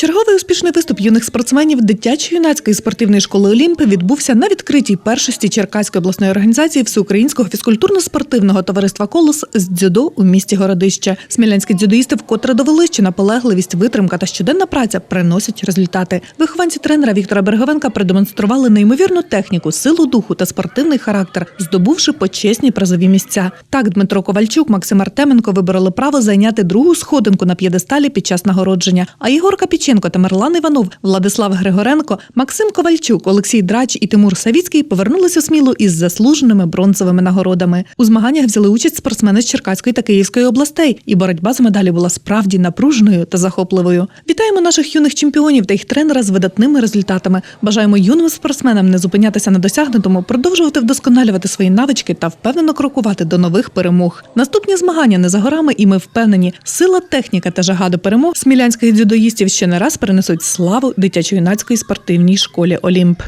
Черговий успішний виступ юних спортсменів дитячо-юнацької спортивної школи Олімпи відбувся на відкритій першості Черкаської обласної організації Всеукраїнського фізкультурно-спортивного товариства Колос з дзюдо у місті Городище. Смілянські дзюдоїсти вкотре довели, що наполегливість, витримка та щоденна праця приносять результати. Вихованці тренера Віктора Берговенка продемонстрували неймовірну техніку, силу духу та спортивний характер, здобувши почесні призові місця. Так Дмитро Ковальчук, Максим Артеменко вибороли право зайняти другу сходинку на п'єдесталі під час нагородження. А Ігор Капіченко, Тамерлан Іванов, Владислав Григоренко, Максим Ковальчук, Олексій Драч і Тимур Савіцький повернулися у смілу із заслуженими бронзовими нагородами. У змаганнях взяли участь спортсмени з Черкаської та Київської областей, і боротьба за медалі була справді напруженою та захопливою. Вітаємо наших юних чемпіонів та їх тренера з видатними результатами. Бажаємо юним спортсменам не зупинятися на досягнутому, продовжувати вдосконалювати свої навички та впевнено крокувати до нових перемог. Наступні змагання не за горами, і ми впевнені, сила, техніка та жага до перемог смілянських дзюдоїстів ще не раз принесуть славу дитячо-юнацької спортивній школі Олімп.